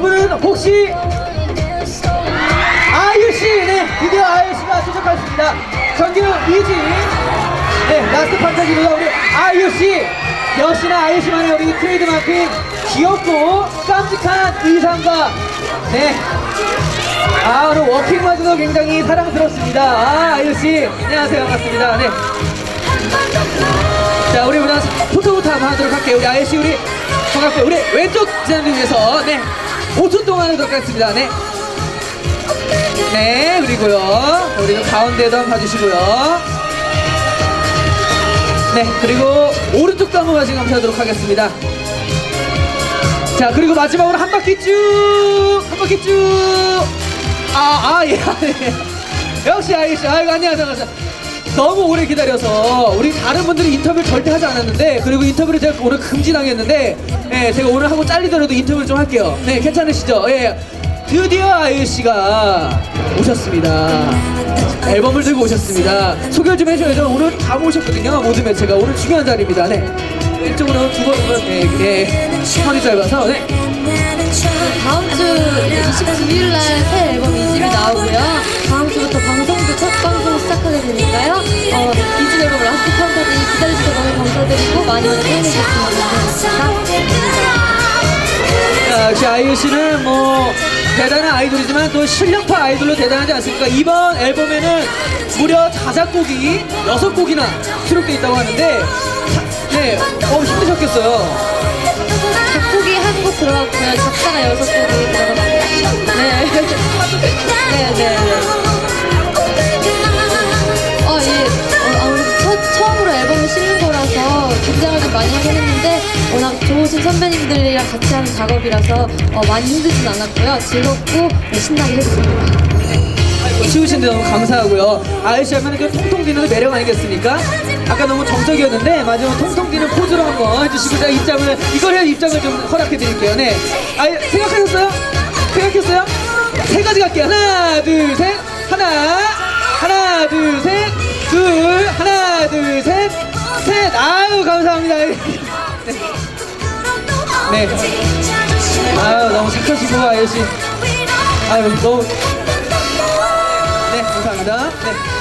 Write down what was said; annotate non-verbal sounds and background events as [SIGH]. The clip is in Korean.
저분은 혹시 아유씨, 네, 드디어 아유씨가 도착했습니다. 정규 2지, 네, 라스트 판타지보다 우리 아유씨, 역시나 아유씨만의 우리 트레이드마크인 귀엽고 깜찍한 의상과, 네, 아, 오늘 워킹마저도 굉장히 사랑스럽습니다. 아, 아유씨, 안녕하세요. 반갑습니다. 네. 자, 우리 우리 포토부터 한번 하도록 할게요. 우리 아유씨, 우리 반갑고요. 우리 왼쪽 지나기 위해서, 네, 5초 동안 하도록 하겠습니다. 네. 네, 그리고요. 우리는 가운데도 한번 봐주시고요. 네, 그리고 오른쪽도 한번 같이 감사하도록 하겠습니다. 자, 그리고 마지막으로 한 바퀴 쭉! 한 바퀴 쭉! 아, 아, 예, 아, 예. 역시 아이씨, 아이고, 안녕하세요. 안녕하세요. 너무 오래 기다려서 우리 다른 분들이 인터뷰를 절대 하지 않았는데 그리고 인터뷰를 제가 오늘 금지당했는데 예, 제가 오늘 하고 잘리더라도 인터뷰를 좀 할게요. 네, 괜찮으시죠? 예. 드디어 아이유 씨가 오셨습니다. 앨범을 들고 오셨습니다. 소개를 좀 해줘야죠. 오늘 다 모셨거든요. 모든 매체가 오늘 중요한 자리입니다. 네. 이쪽으로 두 번은 네, 네. 선이 짧아서 네. 다음 주 29일 날 새 앨범 2집이 나오고요. 되니까요. 어, 2집 앨범 라스트 판타지 기다려주셔서 너무 감사드리고 많이 많이. 자, 역시 아이유 씨는 뭐 대단한 아이돌이지만 또 실력파 아이돌로 대단하지 않습니까? 이번 앨범에는 무려 자작곡이 6곡이나 수록되어 있다고 하는데 자, 네, 어, 힘드셨겠어요. 작곡이 한 곡 들어갔고요. 작사가 여섯 곡이 들어갔습 많이 하긴 했는데 워낙 좋으신 선배님들이랑 같이 하는 작업이라서 어, 많이 힘들진 않았고요. 즐겁고 네, 신나게 했습니다. 아이고, 치우신데 너무 감사하고요. 아이유 씨 하면 그 통통 뛰는 매력 아니겠습니까? 아까 너무 정적이었는데 마지막 통통 뛰는 포즈로 한번 해주시고 제가 입장을 이걸 해 입장을 좀 허락해 드릴게요. 네. 아 생각하셨어요? 생각했어요? 세 가지 갈게요. 하나, 둘, 셋. 하나, 하나, 둘, 셋. 셋. 셋. 아유 감사합니다. 네. [LAUGHS] 네. 아유 너무 착하시고 아유 씨. 아유 너무 네 감사합니다. 네.